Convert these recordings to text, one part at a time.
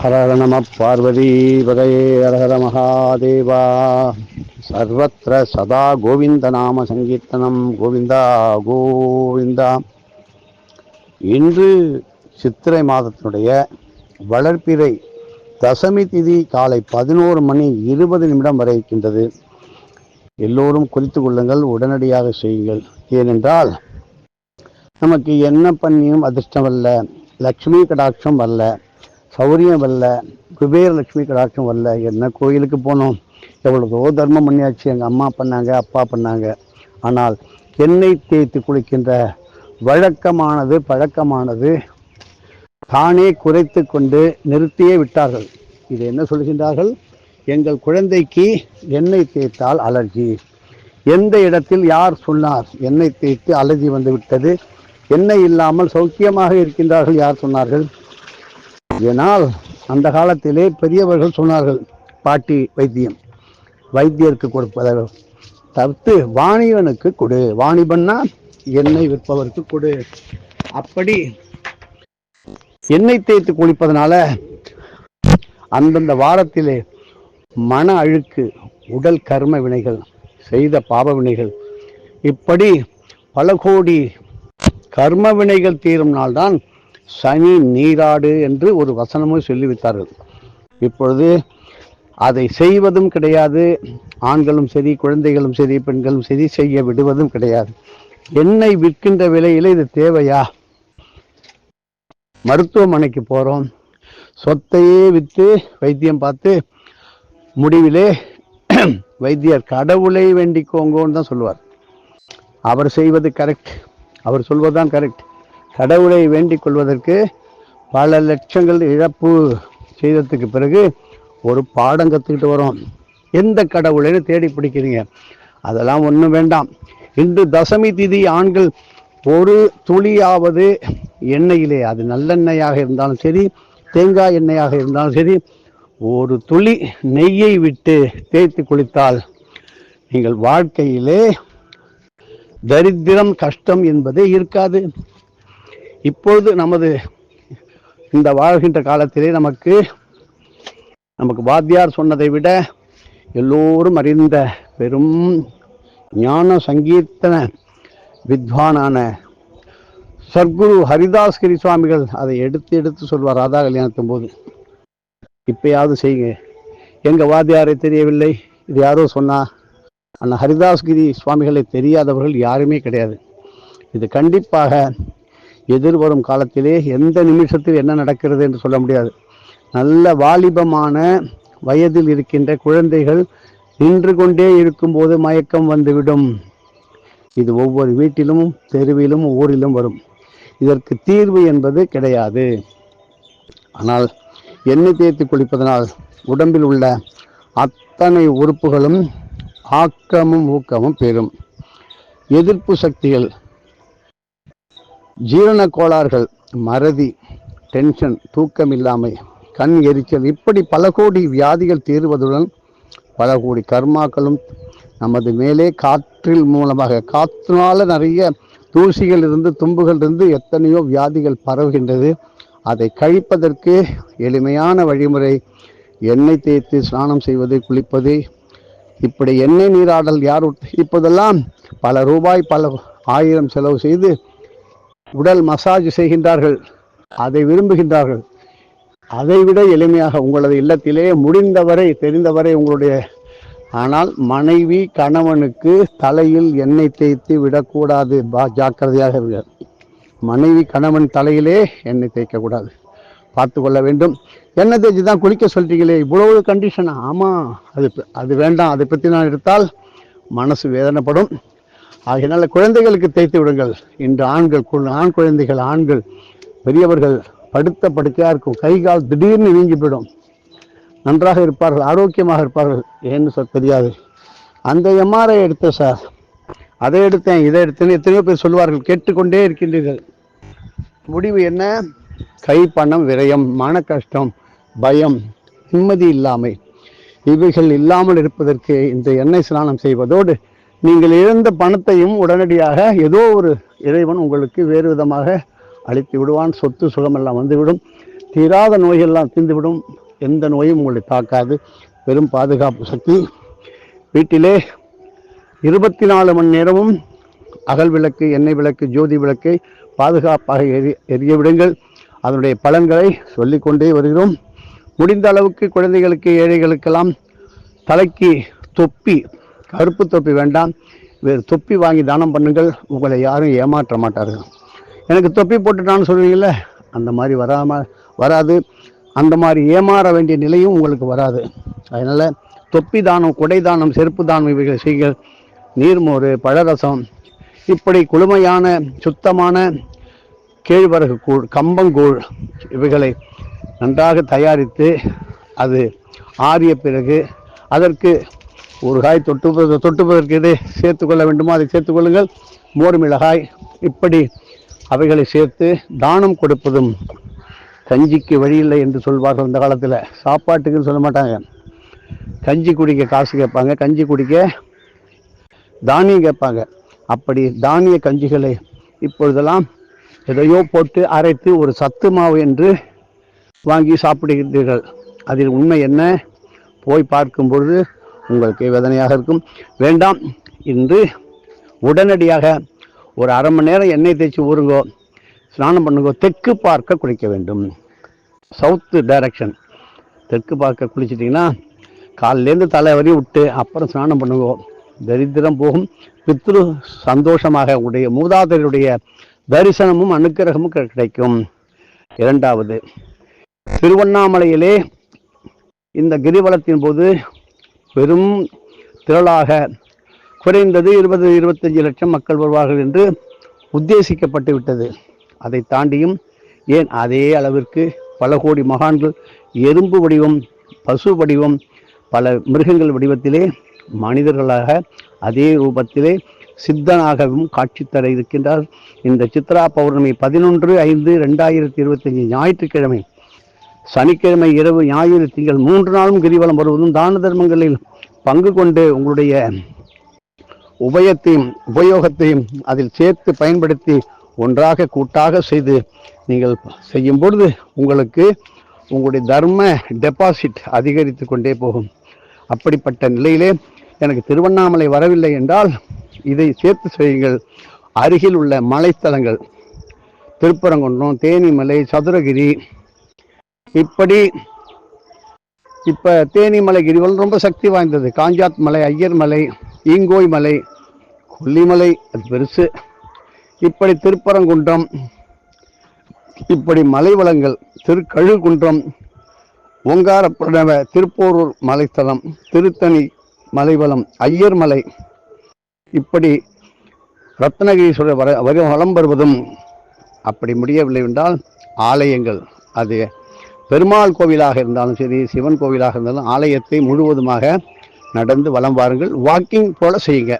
ஹரஹர நம பார்வதி பதையே ஹரஹர மகாதேவா சர்வத்திர சதா கோவிந்த நாம சங்கீர்த்தனம் கோவிந்தா கோவிந்தா இன்று சித்திரை மாதத்தினுடைய வளர்ப்பிறை தசமி திதி காலை பதினோரு மணி இருபது நிமிடம் வரை இருக்கின்றது. எல்லோரும் குறித்து கொள்ளுங்கள் உடனடியாக செய்யுங்கள். ஏனென்றால் நமக்கு என்ன பண்ணியும் அதிர்ஷ்டம் அல்ல லக்ஷ்மி கடாட்சம் வரல சௌரியம் வரல குபேர லக்ஷ்மி கடாட்சம் வரல. என்ன கோயிலுக்கு போனோம்? எவ்வளவோ தர்மம் பண்ணியாச்சு. எங்கள் அம்மா பண்ணாங்க அப்பா பண்ணாங்க. ஆனால் எண்ணெய் தேய்த்து குளிக்கின்ற வழக்கமானது பழக்கமானது தானே குறைத்து கொண்டு நிறுத்தியே விட்டார்கள். இது என்ன சொல்கின்றார்கள்? எங்கள் குழந்தைக்கு எண்ணெய் தேய்த்தால் அலர்ஜி. எந்த இடத்தில் யார் சொன்னார்? எண்ணெய் தேய்த்து அலர்ஜி வந்து விட்டது. எண்ணெய் இல்லாமல் சௌக்கியமாக இருக்கின்றார்கள் யார் சொன்னார்கள்? இதனால் அந்த காலத்திலே பெரியவர்கள் சொன்னார்கள் பாட்டி வைத்தியம் வைத்தியருக்கு கொடுப்பதை தவிர்த்து வாணிபனுக்கு கொடு. வாணிபன்னா எண்ணெய் விற்பவருக்கு கொடு. அப்படி எண்ணெய் தேய்த்து குளிப்பதனால அந்தந்த வாரத்திலே மன அழுக்கு உடல் கர்ம வினைகள் செய்த பாப வினைகள் இப்படி பல கோடி கர்ம வினைகள் தீரும் நாள்தான் சனி நீராடு என்று ஒரு வசனமும் சொல்லிவிட்டார்கள். இப்பொழுது அதை செய்வதும் கிடையாது. ஆண்களும் சரி குழந்தைகளும் சரி பெண்களும் சரி செய்ய விடுவதும் கிடையாது. எண்ணெய் விற்கின்ற விலையில் இது தேவையா? மருத்துவமனைக்கு போகிறோம் சொத்தையே விற்று வைத்தியம் பார்த்து முடிவிலே வைத்தியர் கடவுளை வேண்டிக்கோங்கன்னு தான் சொல்லுவார். அவர் செய்வது கரெக்ட் அவர் சொல்வதுதான் கரெக்ட் கடவுளை வேண்டிக் கொள்வதற்கு பல லட்சங்கள் இழப்பு செய்ததுக்கு பிறகு ஒரு பாடம் கற்றுக்கிட்டு வரோம். எந்த கடவுளைன்னு தேடி பிடிக்கிறீங்க? அதெல்லாம் ஒன்றும் வேண்டாம். இன்று தசமி திதி ஆண்கள் ஒரு துளியாவது எண்ணெயிலே அது நல்லெண்ணெயாக இருந்தாலும் சரி தேங்காய் எண்ணெயாக இருந்தாலும் சரி ஒரு துளி நெய்யை விட்டு தேய்த்து குளித்தால் நீங்கள் வாழ்க்கையிலே தரித்திரம் கஷ்டம் என்பதே இருக்காது. இப்பொழுது நமது இந்த வாழ்கின்ற காலத்திலே நமக்கு நமக்கு வாத்தியார் சொன்னதை விட எல்லோரும் அறிந்த பெரும் ஞான சங்கீர்த்தன வித்வானான சர்க்குரு ஹரிதாஸ்கிரி சுவாமிகள் அதை எடுத்து எடுத்து சொல்வார் ராதா கல்யாணத்தின் போது. இப்பயாவது செய்யுங்க. எங்கள் வாத்தியாரை தெரியவில்லை. இது யாரோ சொன்னா. அந்த ஹரிதாஸ்கிரி சுவாமிகளை தெரியாதவர்கள் யாருமே கிடையாது. இது கண்டிப்பாக எதிர்வரும் காலத்திலே எந்த நிமிஷத்தில் என்ன நடக்கிறது என்று சொல்ல முடியாது. நல்ல வாலிபமான வயதில் இருக்கின்ற குழந்தைகள் நின்று கொண்டே இருக்கும்போது மயக்கம் வந்துவிடும். இது ஒவ்வொரு வீட்டிலும் தெருவிலும் ஊரிலும் வரும். இதற்கு தீர்வு என்பது கிடையாது. ஆனால் எண்ணெய் தேய்த்து குளிப்பதனால் உடம்பில் உள்ள அத்தனை உறுப்புகளும் ஆக்கமும் ஊக்கமும் பெறும். எதிர்ப்பு சக்திகள் ஜீரண கோளாறுகள் மறதி டென்ஷன் தூக்கம் இல்லாமை கண் எரிச்சல் இப்படி பல கோடி வியாதிகள் தீர்வதுடன் பல கோடி கர்மாக்களும் நமது மேலே காற்றில் மூலமாக காற்றினால நிறைய தூசிகள் இருந்து தும்புகள் இருந்து எத்தனையோ வியாதிகள் பரவுகின்றது. அதை கழிப்பதற்கு எளிமையான வழிமுறை எண்ணெய் தேய்த்து ஸ்நானம் செய்வது குளிப்பது. இப்படி எண்ணெய் நீராடல் யார் இப்போதெல்லாம் பல ரூபாய் பல ஆயிரம் செலவு செய்து உடல் மசாஜ் செய்கின்றார்கள். அதை விரும்புகின்றார்கள். அதைவிட எளிமையாக உங்களது இல்லத்திலே முடிந்தவரை தெரிந்தவரை உங்களுடைய ஆனால் மனைவி கணவனுக்கு தலையில் எண்ணெய் தேய்த்து விடக்கூடாது. பா ஜாக்கிரதையாக இருங்க. மனைவி கணவன் தலையிலே எண்ணெய் தேய்க்கக்கூடாது. பார்த்து கொள்ள வேண்டும். எண்ணெய் தேய்ச்சி தான் குளிக்க சொல்கிறீங்களே இவ்வளவு கண்டிஷன் ஆமாம் அது அது வேண்டாம். அதை பற்றி நான் எடுத்தால் மனசு வேதனைப்படும். ஆகையினால குழந்தைகளுக்கு தேய்த்து விடுங்கள். இன்று ஆண்கள் ஆண் குழந்தைகள் ஆண்கள் பெரியவர்கள் படுத்த படுக்கையாக இருக்கும். கை கால் திடீர்னு வீங்கி போயிடும். நன்றாக இருப்பார்கள் ஆரோக்கியமாக இருப்பார்கள் ஏன்னு சார் தெரியாது. அந்த எம்ஆர்ஐ எடுத்தேன் சார் அதை எடுத்தேன் இதை எடுத்தேன்னு எத்தனையோ பேர் சொல்லுவார்கள் கேட்டுக்கொண்டே இருக்கின்றீர்கள். முடிவு என்ன? கை பணம் விரயம் மன கஷ்டம் பயம் நிம்மதி இல்லாமை. இவைகள் இல்லாமல் இருப்பதற்கு இந்த எண்ணெய் ஸ்நானம் செய்வதோடு நீங்கள் இழந்த பணத்தையும் உடனடியாக ஏதோ ஒரு இறைவன் உங்களுக்கு வேறு விதமாக அழித்து விடுவான். சொத்து சுகமெல்லாம் வந்துவிடும். தீராத நோயெல்லாம் தீர்ந்துவிடும். எந்த நோயும் உங்களை தாக்காது. பெரும் பாதுகாப்பு சக்தி. வீட்டிலே இருபத்தி நாலு மணி நேரமும் அகல் விளக்கு எண்ணெய் விளக்கு ஜோதி விளக்கை பாதுகாப்பாக எரி எரிய விடுங்கள். அதனுடைய பலன்களை சொல்லிக்கொண்டே வருகிறோம். முடிந்த அளவுக்கு குழந்தைகளுக்கு ஏழைகளுக்கெல்லாம் தலைக்கு தொப்பி கருப்பு தொப்பி வேண்டாம். வேறு தொப்பி வாங்கி தானம் பண்ணுங்கள். உங்களை யாரும் ஏமாற்ற மாட்டார்கள். எனக்கு தொப்பி போட்டுட்டான்னு சொல்லுவீங்கள்ல அந்த மாதிரி வராமல் வராது. அந்த மாதிரி ஏமாற வேண்டிய நிலையும் உங்களுக்கு வராது. அதனால் தொப்பி தானம் குடை தானம் செருப்பு தானம் இவைகளை செய்யுங்கள். நீர்மோர் பழரசம் இப்படி குளுமையான சுத்தமான கேழ்வரகு கூழ் கம்பங்கூழ் இவைகளை நன்றாக தயாரித்து அது ஆறிய பிறகு அதற்கு ஒரு காய் தொட்டு தொட்டுப்பதற்கு எது சேர்த்துக்கொள்ள வேண்டுமோ அதை சேர்த்துக்கொள்ளுங்கள் மோர் மிளகாய் இப்படி அவைகளை சேர்த்து தானம் கொடுப்பதும் கஞ்சிக்கு வழி இல்லை என்று சொல்வார்கள் இந்த காலத்தில். சாப்பாட்டுக்குன்னு சொல்ல மாட்டாங்க. கஞ்சி குடிக்க காசு கேட்பாங்க கஞ்சி குடிக்க தானியம் கேட்பாங்க. அப்படி தானிய கஞ்சிகளை இப்பொழுதெல்லாம் எதையோ போட்டு அரைத்து ஒரு சத்து மாவு என்று வாங்கி சாப்பிடுகிறீர்கள். அதில் உண்மை என்ன? போய் பார்க்கும் பொழுது உங்களுக்கு வேதனையாக இருக்கும். வேண்டாம். இன்று உடனடியாக ஒரு அரை மணி நேரம் எண்ணெய் தேய்ச்சி ஊறுங்கோ ஸ்நானம் பண்ணுங்கோ தெற்கு பார்க்க குளிக்க வேண்டும். South direction. தெற்கு பார்க்க குளிச்சிட்டிங்கன்னா காலிலேருந்து தலை வரையும் விட்டு அப்புறம் ஸ்நானம் பண்ணுங்கோ. தரித்திரம் போகும். பித்ரு சந்தோஷமாக உடைய மூதாதையருடைய தரிசனமும் அனுக்கிரகமும் கிடைக்கும். இரண்டாவது திருவண்ணாமலையிலே இந்த கிரிவலத்தின் போது பெரும் திரளாக குறைந்தது இருபது இருபத்தஞ்சு லட்சம் மக்கள் வருவார்கள் என்று உத்தேசிக்கப்பட்டு விட்டது. அதை தாண்டியும் ஏன் அதே அளவிற்கு பல கோடி மகான்கள் எறும்பு வடிவம் பசு வடிவம் பல மிருகங்கள் வடிவத்திலே மனிதர்களாக அதே ரூபத்திலே சித்தனாகவும் காட்சி தர இருக்கின்றார். இந்த சித்ரா பௌர்ணமி பதினொன்று ஐந்து ரெண்டாயிரத்தி இருபத்தஞ்சு ஞாயிற்றுக்கிழமை சனிக்கிழமை இரவு ஞாயிறு திங்கள் மூன்று நாளும் கிரிவலம் வருவதும் தான தர்மங்களில் பங்கு கொண்டு உங்களுடைய உபயத்தையும் உபயோகத்தையும் அதில் சேர்த்து பயன்படுத்தி ஒன்றாக கூட்டாக செய்து நீங்கள் செய்யும் பொழுது உங்களுக்கு உங்களுடைய தர்ம டெபாசிட் அதிகரித்து கொண்டே போகும். அப்படிப்பட்ட நிலையிலே எனக்கு திருவண்ணாமலை வரவில்லை என்றால் இதை சேர்த்து செய்யுங்கள். அருகில் உள்ள மலைத்தலங்கள் திருப்பரங்குன்றம் தேனிமலை சதுரகிரி இப்படி இப்போ தேனிமலை கிரிவலம் ரொம்ப சக்தி வாய்ந்தது. காஞ்சாத் மலை ஐயர் மலை ஈங்கோய் மலை கொல்லிமலை அது பெருசு. இப்படி திருப்பரங்குன்றம் இப்படி மலைவளங்கள் திருக்கழுகுன்றம் ஓங்கார பிரணவ திருப்போரூர் மலைத்தலம் திருத்தணி மலைவளம் ஐயர் மலை. இப்படி ரத்னகிரீஸ்வரர் வர வர வலம் வருவதும் அப்படி முடியவில்லை என்றால் ஆலயங்கள் அது பெருமாள் கோவிலாக இருந்தாலும் சரி சிவன் கோவிலாக இருந்தாலும் ஆலயத்தை முழுவதுமாக நடந்து வலம் வாருங்கள். வாக்கிங் போல செய்யுங்க.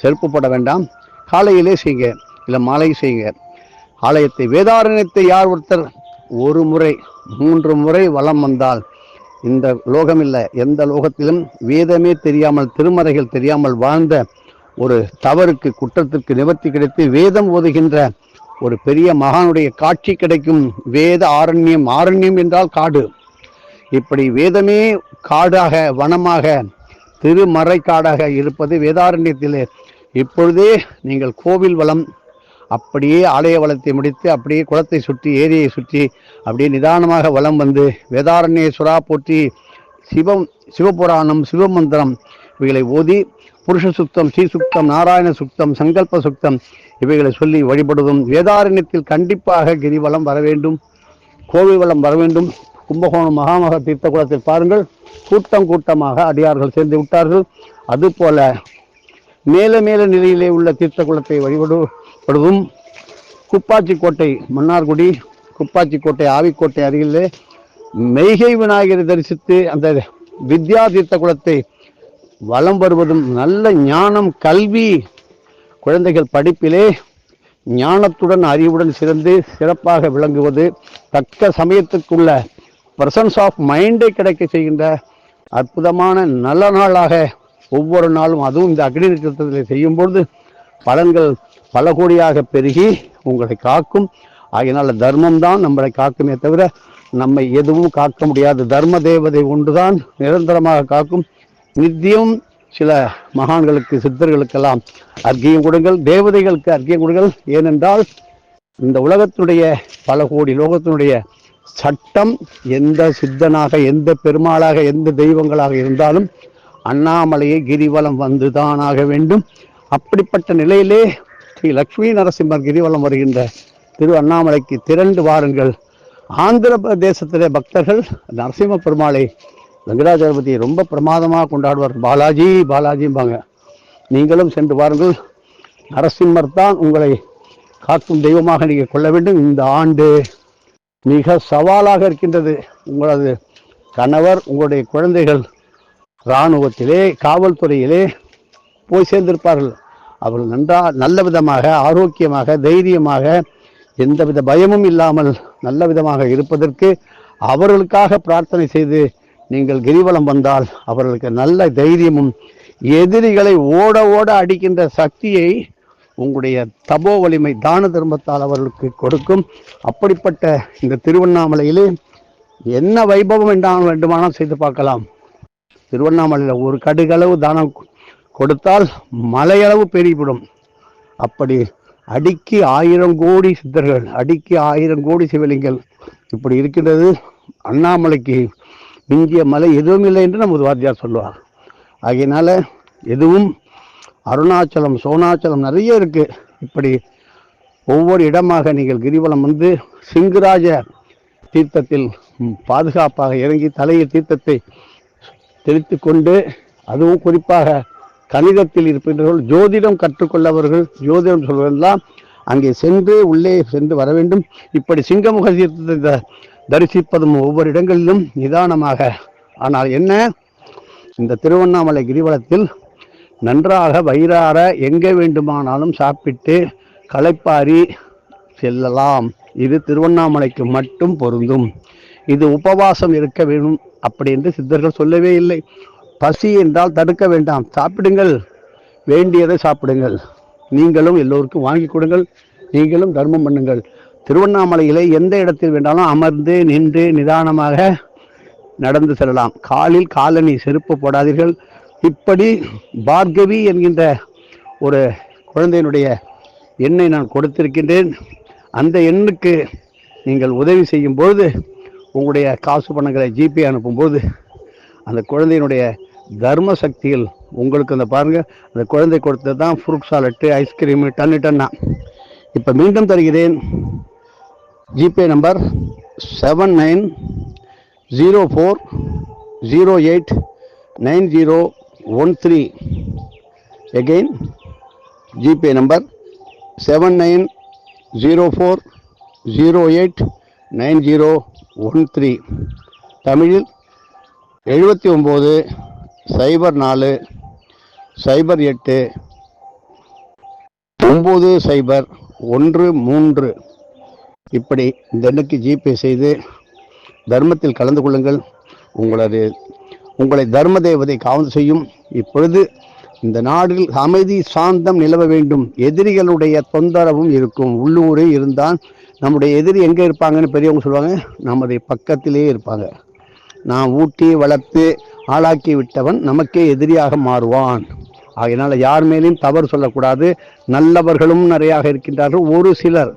செருப்பு போட வேண்டாம். காலையிலே செய்யுங்க. இல்லை மாலை செய்யுங்க. ஆலயத்தை வேதாரண்யத்தை யார் ஒருத்தர் ஒரு முறை மூன்று முறை வலம் வந்தால் இந்த லோகம் இல்லை. எந்த லோகத்திலும் வேதமே தெரியாமல் திருமறைகள் தெரியாமல் வாழ்ந்த ஒரு தவறுக்கு குற்றத்திற்கு நிவர்த்தி கிடைத்து வேதம் ஓதுகின்ற ஒரு பெரிய மகானுடைய காட்சி கிடைக்கும். வேத ஆரண்யம் ஆரண்யம் என்றால் காடு. இப்படி வேதமே காடாக வனமாக திருமறை காடாக இருப்பது வேதாரண்யத்திலே. இப்பொழுதே நீங்கள் கோவில் வளம் அப்படியே ஆலய வளத்தை முடித்து அப்படியே குளத்தை சுற்றி ஏரியை சுற்றி அப்படியே நிதானமாக வலம் வந்து வேதாரண்யேஸ்வரா போற்றி சிவம் சிவபுராணம் சிவமந்திரம் இவைகளை ஓதி புருஷ சுத்தம் ஸ்ரீ சுத்தம் நாராயண சுத்தம் சங்கல்ப சுத்தம் இவைகளை சொல்லி வழிபடுவதும் வேதாரண்யத்தில் கண்டிப்பாக கிரிவலம் வர வேண்டும். கோவில் வளம் வர வேண்டும். கும்பகோணம் மகாமக தீர்த்த குளத்தில் பாருங்கள் கூட்டம் கூட்டமாக அடியார்கள் சேர்ந்து விட்டார்கள். அதுபோல மேல மேல நிலையிலே உள்ள தீர்த்த குளத்தை வழிபடுவதும் குப்பாச்சி கோட்டை மன்னார்குடி குப்பாச்சி கோட்டை ஆவிக்கோட்டை அருகிலே மெய்கை விநாயகரை தரிசித்து அந்த வித்யா தீர்த்த குளத்தை வலம் வருவதும் நல்ல ஞானம் கல்வி குழந்தைகள் படிப்பிலே ஞானத்துடன் அறிவுடன் சிறந்து சிறப்பாக விளங்குவது தக்க சமயத்துக்குள்ள பிரசன்ஸ் ஆஃப் மைண்டை கிடைக்க செய்கின்ற அற்புதமான நல்ல நாளாக ஒவ்வொரு நாளும் அதுவும் இந்த அக்னி நட்சத்திரத்தில் செய்யும் பொழுது பலன்கள் பல கோடியாக பெருகி உங்களை காக்கும். ஆகினால் தர்மம் தான் நம்மளை காக்குமே தவிர நம்மை எதுவும் காக்க முடியாது தர்ம தேவதை ஒன்றுதான் நிரந்தரமாக காக்கும். நித்தியம் சில மகான்களுக்கு சித்தர்களுக்கெல்லாம் அர்க்கியம் கொடுங்கள் தேவதைகளுக்கு அர்க்கியம் கொடுங்கள். ஏனென்றால் இந்த உலகத்தினுடைய பல கோடி லோகத்தினுடைய சட்டம் எந்த சித்தனாக எந்த பெருமாளாக எந்த தெய்வங்களாக இருந்தாலும் அண்ணாமலையை கிரிவலம் வந்துதான் ஆக வேண்டும். அப்படிப்பட்ட நிலையிலே ஸ்ரீ லக்ஷ்மி நரசிம்மர் கிரிவலம் வருகின்ற திரு அண்ணாமலைக்கு திரண்டு வாருங்கள். ஆந்திர பிரதேசத்திலே பக்தர்கள் நரசிம்ம பெருமாளை வெங்கடாஜலபதியை ரொம்ப பிரமாதமாக கொண்டாடுவார். பாலாஜி பாலாஜிம்பாங்க. நீங்களும் சென்று பாருங்கள். நரசிம்மர் தான் உங்களை காக்கும் தெய்வமாக நீங்கள் கொள்ள வேண்டும். இந்த ஆண்டு மிக சவாலாக இருக்கின்றது. உங்களது கணவர் உங்களுடைய குழந்தைகள் இராணுவத்திலே காவல்துறையிலே போய் சேர்ந்திருப்பார்கள். அவர்கள் நன்றா நல்ல விதமாக ஆரோக்கியமாக தைரியமாக எந்தவித பயமும் இல்லாமல் நல்ல விதமாக இருப்பதற்கு அவர்களுக்காக பிரார்த்தனை செய்து நீங்கள் கிரிவலம் வந்தால் அவர்களுக்கு நல்ல தைரியமும் எதிரிகளை ஓட ஓட அடிக்கின்ற சக்தியை உங்களுடைய தபோ வலிமை தான தர்மத்தால் அவர்களுக்கு கொடுக்கும். அப்படிப்பட்ட இந்த திருவண்ணாமலையிலே என்ன வைபவம் என்றால் வேண்டுமானால் செய்து பார்க்கலாம். திருவண்ணாமலையில் ஒரு கடுகளவு தானம் கொடுத்தால் மலையளவு பெருகிவிடும். அப்படி அடிக்கி ஆயிரம் கோடி சித்தர்கள் அடிக்கி ஆயிரம் கோடி சிவலிங்கள் இப்படி இருக்கின்றது. அண்ணாமலைக்கு மிஞ்சிய மலை எதுவும் இல்லை என்று நமது வாத்தியார் சொல்லுவார். ஆகையினால எதுவும் அருணாச்சலம் சோனாச்சலம் நிறைய இருக்கு. இப்படி ஒவ்வொரு இடமாக நீங்கள் கிரிவலம் வந்து சிங்கராஜ தீர்த்தத்தில் பாதுகாப்பாக இறங்கி தலையில் தீர்த்தத்தை தெளித்து கொண்டு அதுவும் குறிப்பாக கணிதத்தில் இருக்கின்றவர்கள் ஜோதிடம் கற்றுக்கொள்ளவர்கள் ஜோதிடம் சொல்வதெல்லாம் அங்கே சென்று உள்ளே சென்று வர வேண்டும். இப்படி சிங்கமுக தீர்த்தத்தை தரிசிப்பதும் ஒவ்வொரு இடங்களிலும் நிதானமாக. ஆனால் என்ன? இந்த திருவண்ணாமலை கிரிவலத்தில் நன்றாக வயிறார எங்கே வேண்டுமானாலும் சாப்பிட்டு களைப்பாரி செல்லலாம். இது திருவண்ணாமலைக்கு மட்டும் பொருந்தும். இது உபவாசம் இருக்க வேண்டும் அப்படி என்று சித்தர்கள் சொல்லவே இல்லை. பசி என்றால் தடுக்க வேண்டாம். சாப்பிடுங்கள். வேண்டியதை சாப்பிடுங்கள். நீங்களும் எல்லோருக்கும் வாங்கி கொடுங்கள். நீங்களும் தர்மம் பண்ணுங்கள். திருவண்ணாமலையிலே எந்த இடத்தில் வேண்டாலும் அமர்ந்து நின்று நிதானமாக நடந்து செல்லலாம். காலில் காலணி செருப்பு போடாதீர்கள். இப்படி பார்கவி என்கின்ற ஒரு குழந்தையினுடைய எண்ணை நான் கொடுத்திருக்கின்றேன். அந்த எண்ணுக்கு நீங்கள் உதவி செய்யும் பொழுது உங்களுடைய காசு பணங்களை ஜிபே அனுப்பும்போது அந்த குழந்தையினுடைய தர்ம சக்தியில் உங்களுக்கு அந்த பாருங்கள் அந்த குழந்தை கொடுத்தது தான் ஃப்ரூட் சாலட்டு ஐஸ்கிரீமு டன்னு டன்னா இப்போ மீண்டும் தருகிறேன். GPay number seven nine zero four zero eight nine zero one three. Again GPay number seven nine zero four zero eight nine zero one three. தமிழில் எழுபத்தி ஒம்பது சைபர் நாலு சைபர் எட்டு ஒம்பது சைபர் ஒன்று மூன்று. இப்படி இந்த எண்ணுக்கு ஜிபே செய்து தர்மத்தில் கலந்து கொள்ளுங்கள். உங்களது உங்களை தர்ம தேவதை காவல் செய்யும். இப்பொழுது இந்த நாடில் அமைதி சாந்தம் நிலவ வேண்டும். எதிரிகளுடைய தொந்தரவும் இருக்கும். உள்ளூரே இருந்தால் நம்முடைய எதிரி எங்கே இருப்பாங்கன்னு பெரியவங்க சொல்லுவாங்க நமது பக்கத்திலே இருப்பாங்க. நான் ஊட்டி வளர்த்து ஆளாக்கி விட்டவன் நமக்கே எதிரியாக மாறுவான். ஆகையினால் யார் மேலேயும் தவறு சொல்லக்கூடாது. நல்லவர்களும் நிறையாக இருக்கின்றார்கள். ஒரு சிலர்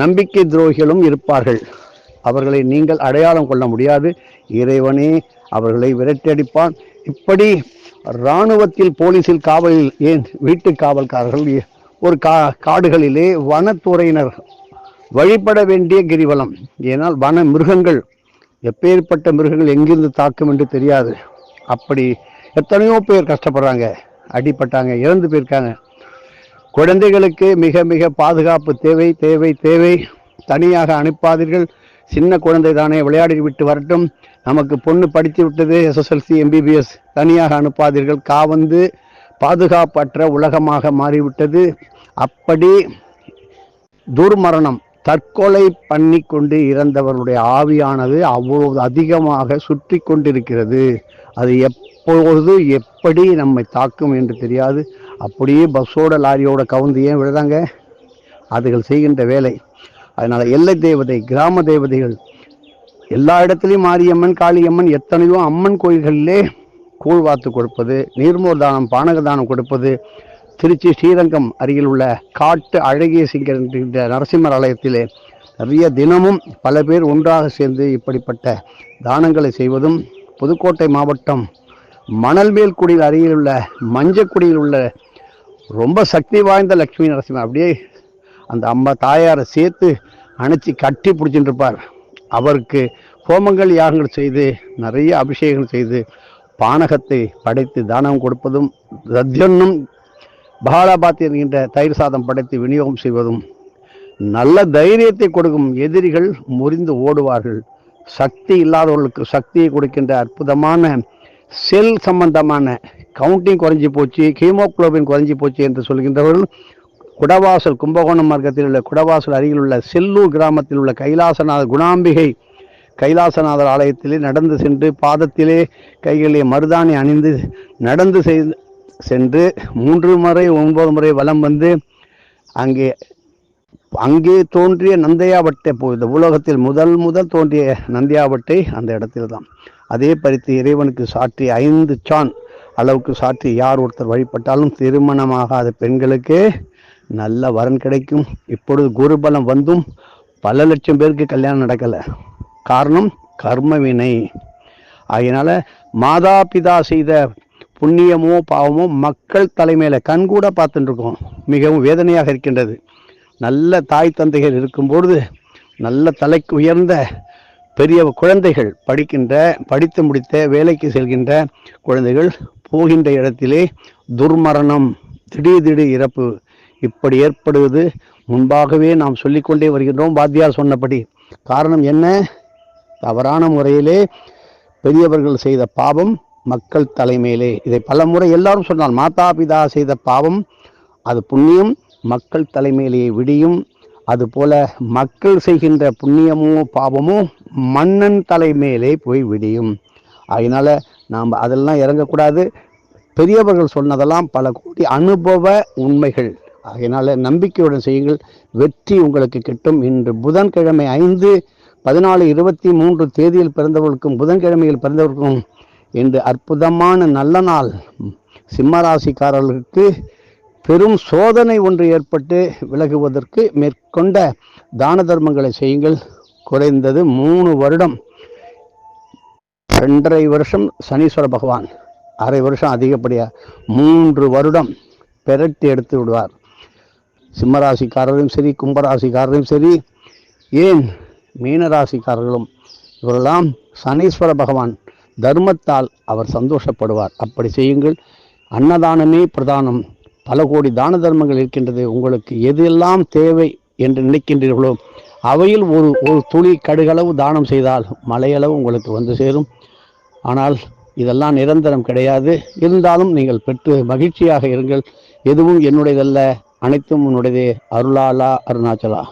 நம்பிக்கை துரோகிகளும் இருப்பார்கள். அவர்களை நீங்கள் அடையாளம் கொள்ள முடியாது. இறைவனே அவர்களை விரட்டியடிப்பான். இப்படி இராணுவத்தில் போலீசில் காவலில் ஏன் வீட்டு காவல்காரர்கள் ஒரு கா காடுகளிலே வனத்துறையினர் வழிபட வேண்டிய கிரிவலம். ஏனால் வன மிருகங்கள் எப்பேற்பட்ட மிருகங்கள் எங்கிருந்து தாக்கும் என்று தெரியாது. அப்படி எத்தனையோ பேர் கஷ்டப்படுறாங்க. அடிபட்டாங்க இறந்து போயிருக்காங்க. குழந்தைகளுக்கு மிக மிக பாதுகாப்பு தேவை தேவை தேவை. தனியாக அனுப்பாதீர்கள். சின்ன குழந்தை தானே விளையாடி விட்டு வரட்டும். நமக்கு பொண்ணு படித்து விட்டது எஸ்எஸ்எல்சி எம்பிபிஎஸ் தனியாக அனுப்பாதீர்கள். காவந்து பாதுகாப்பற்ற உலகமாக மாறிவிட்டது. அப்படி துர்மரணம் தற்கொலை பண்ணி கொண்டு இறந்தவருடைய ஆவியானது அவ்வளவு அதிகமாக சுற்றி கொண்டிருக்கிறது அது எப்பொழுது எப்படி நம்மை தாக்கும் என்று தெரியாது. அப்படியே பஸ்ஸோட லாரியோட கவுந்து ஏன் விழுதாங்க? அதுகள் செய்கின்ற வேலை. அதனால் எல்லை தேவதை கிராம தேவதைகள் எல்லா இடத்துலையும் மாரியம்மன் காளியம்மன் எத்தனையோ அம்மன் கோயில்களிலே கூழ் வாத்து கொடுப்பது நீர்மோர் தானம் பானக தானம் கொடுப்பது திருச்சி ஸ்ரீரங்கம் அருகில் உள்ள காட்டு அழகிய சிங்கர் நரசிம்மர் ஆலயத்திலே நிறைய தினமும் பல பேர் ஒன்றாக சேர்ந்து இப்படிப்பட்ட தானங்களை செய்வதும் புதுக்கோட்டை மாவட்டம் மணல்மேல்குடியில் அருகில் உள்ள மஞ்சக்குடியில் உள்ள ரொம்ப சக்தி வாய்ந்த லக்ஷ்மி நரசிம்மன் அப்படியே அந்த அம்மா தாயாரை சேர்த்து அணைச்சி கட்டி பிடிச்சிட்டு இருப்பார் அவருக்கு ஹோமங்கள் யாகங்கள் செய்து நிறைய அபிஷேகங்கள் செய்து பானகத்தை படைத்து தானம் கொடுப்பதும் ரத்யன்னும் பகாலாபாத் என்கின்ற தயிர் சாதம் படைத்து விநியோகம் செய்வதும் நல்ல தைரியத்தை கொடுக்கும் எதிரிகள் முறிந்து ஓடுவார்கள். சக்தி இல்லாதவர்களுக்கு சக்தியை கொடுக்கின்ற அற்புதமான செல் சம்பந்தமான கவுண்டிங் குறைஞ்சி போச்சு ஹீமோக்ளோபின் குறைஞ்சி போச்சு என்று சொல்கின்றவர்கள் குடவாசல் கும்பகோணம் மார்க்கத்தில் உள்ள குடவாசல் அருகில் உள்ள செல்லூர் கிராமத்தில் உள்ள கைலாசநாதர் குணாம்பிகை கைலாசநாதர் ஆலயத்திலே நடந்து சென்று பாதத்திலே கைகளிலே மருதாணி அணிந்து நடந்து சென்று மூன்று முறை ஒன்பது முறை வலம் வந்து அங்கே அங்கே தோன்றிய நந்தையாவட்டை போ இந்த உலகத்தில் முதல் முதல் தோன்றிய நந்தியாவட்டை அந்த இடத்தில் தான் அதே பறித்து இறைவனுக்கு சாற்றி ஐந்து சான். அளவுக்கு சாற்றி யார் ஒருத்தர் வழிபட்டாலும் திருமணமாகாத பெண்களுக்கு நல்ல வரன் கிடைக்கும். இப்பொழுது குருபலம் வந்தும் பல லட்சம் பேருக்கு கல்யாணம் நடக்கலை. காரணம் கர்மவினை அதனால் மாதா பிதா செய்த புண்ணியமோ பாவமோ மக்கள் தலைமையில் கண்கூட பார்த்துட்டு இருக்கோம். மிகவும் வேதனையாக இருக்கின்றது. நல்ல தாய் தந்தைகள் இருக்கும்பொழுது நல்ல தலைக்கு உயர்ந்த பெரிய குழந்தைகள் படிக்கின்ற படித்து முடித்த வேலைக்கு செல்கின்ற குழந்தைகள் போகின்ற இடத்திலே துர்மரணம் திடீர் திடீர் இறப்பு இப்படி ஏற்படுவது முன்பாகவே நாம் சொல்லிக்கொண்டே வருகின்றோம் வாத்தியார் சொன்னபடி. காரணம் என்ன? தவறான முறையிலே பெரியவர்கள் செய்த பாவம் மக்கள் தலைமையிலே இதை பல முறை எல்லாரும் சொன்னால் மாதா பிதா செய்த பாவம் அது புண்ணியம் மக்கள் தலைமையிலேயே விடியும். அதுபோல மக்கள் செய்கின்ற புண்ணியமோ பாவமோ மன்னன் தலைமையிலே போய் விடியும். அதனால நாம் அதெல்லாம் இறங்கக்கூடாது. பெரியவர்கள் சொன்னதெல்லாம் பல கோடி அனுபவ உண்மைகள். ஆகையினால் நம்பிக்கையுடன் செய்யுங்கள். வெற்றி உங்களுக்கு கிட்டும். இன்று புதன்கிழமை ஐந்து பதினாலு இருபத்தி மூன்று தேதியில் பிறந்தவர்களுக்கும் புதன்கிழமையில் பிறந்தவர்களுக்கும் இன்று அற்புதமான நல்ல நாள். சிம்மராசிக்காரர்களுக்கு பெரும் சோதனை ஒன்று ஏற்பட்டு விலகுவதற்கு மேற்கொண்ட தான தர்மங்களை செய்யுங்கள். குறைந்தது மூணு வருடம். ரெண்டரை வருஷம் சனீஸ்வர பகவான் அரை வருஷம் அதிகப்படியாக மூன்று வருடம் பெரட்டி எடுத்து விடுவார். சிம்மராசிக்காரரும் சரி கும்பராசிக்காரரும் சரி ஏன் மீனராசிக்காரர்களும் இவரெல்லாம் சனீஸ்வர பகவான் தர்மத்தால் அவர் சந்தோஷப்படுவார். அப்படி செய்யுங்கள். அன்னதானமே பிரதானம். பல கோடி தான தர்மங்கள் இருக்கின்றது. உங்களுக்கு எதெல்லாம் தேவை என்று நினைக்கின்றீர்களோ அவையில் ஒரு ஒரு துளி கடுகளவு தானம் செய்தால் மலையளவு உங்களுக்கு வந்து சேரும். ஆனால் இதெல்லாம் நிரந்தரம் கிடையாது. இருந்தாலும் நீங்கள் பெற்று மகிழ்ச்சியாக இருங்கள். எதுவும் என்னுடையதல்ல. அனைத்தும் உன்னுடையதே. அருளாலா அருணாச்சலா.